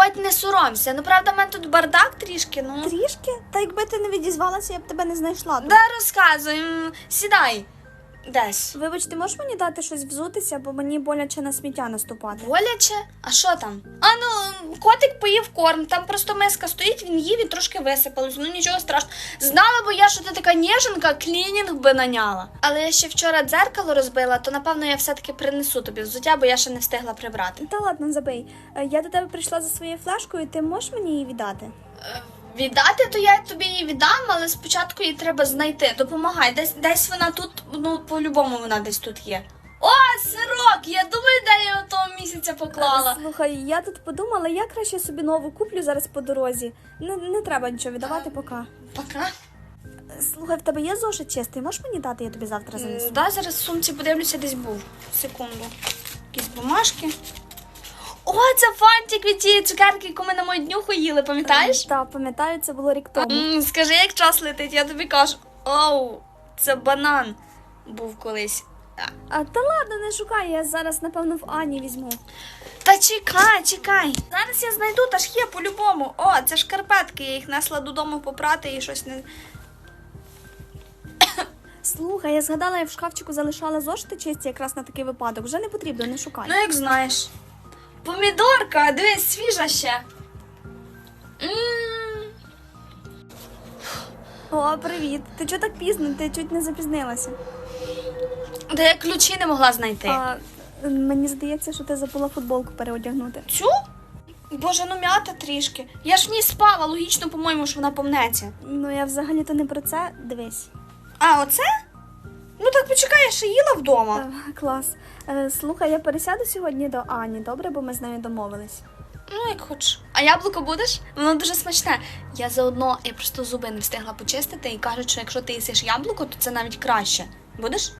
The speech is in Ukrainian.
заходь, не соромся. Ну, правда, в мене тут бардак трішки, ну. Трішки? Та якби ти не відізвалася, я б тебе не знайшла. Да, розказуй, м, сідай. Десь. Вибач, ти можеш мені дати щось взутися, бо мені боляче на сміття наступати. Боляче? А що там? А ну, котик поїв корм, там просто миска стоїть, він їв і трошки висипалось. Ну нічого страшного. Знала б я, що ти така ніженка, клінінг би наняла. Але я ще вчора дзеркало розбила, то напевно я все-таки принесу тобі взуття, бо я ще не встигла прибрати. Та ладно, забий. Е, Я до тебе прийшла за своєю флешкою, ти можеш мені її віддати? Е, Віддати, то я тобі її віддам, але спочатку її треба знайти. Допомагай. Десь десь вона тут, ну по-любому вона десь тут є. О, сирок! Я думаю, де я його того місяця поклала. Слухай, я тут подумала, я краще собі нову куплю зараз по дорозі. Не, не треба нічого віддавати поки. Пока. Слухай, в тебе є зошит чистий, можеш мені дати, я тобі завтра занесу? Да, зараз в сумці подивлюся, десь був. Секунду. Якісь бумажки. О, це фантик від тієї цукерки, яку ми на мою днюху їли, пам'ятаєш? Так, пам'ятаю, це було рік тому. М, Скажи, як час летить, я тобі кажу. Оу, це банан був колись. А, А та ладно, не шукай, я зараз, напевно, в Ані візьму. Та чекай, чекай. Зараз я знайду, та ж є по-любому. О, це шкарпетки, я їх несла додому попрати і щось не. Слухай, я згадала, я в шкафчику залишала зошити чисті якраз на такий випадок. Вже не потрібно, не шукай. Ну, як знаєш. Помідорка, дивись, свіжа ще. О, привіт. Ти чого так пізно? Ти чуть не запізнилася. Де я ключі не могла знайти. А, мені здається, що ти забула футболку переодягнути. Цю? Боже, ну м'ята трішки. Я ж в ній спала, логічно, по-моєму, що вона помнеться. Ну, я взагалі-то не про це. Дивись. А, оце? Я ще їла вдома. Е, клас. Е, слухай, я пересяду сьогодні до Ані, добре, бо ми з нею домовились. Ну, як хоч. А яблуко будеш? Воно дуже смачне. Я заодно, я просто зуби не встигла почистити і кажуть, що якщо ти їсиш яблуко, то це навіть краще. Будеш?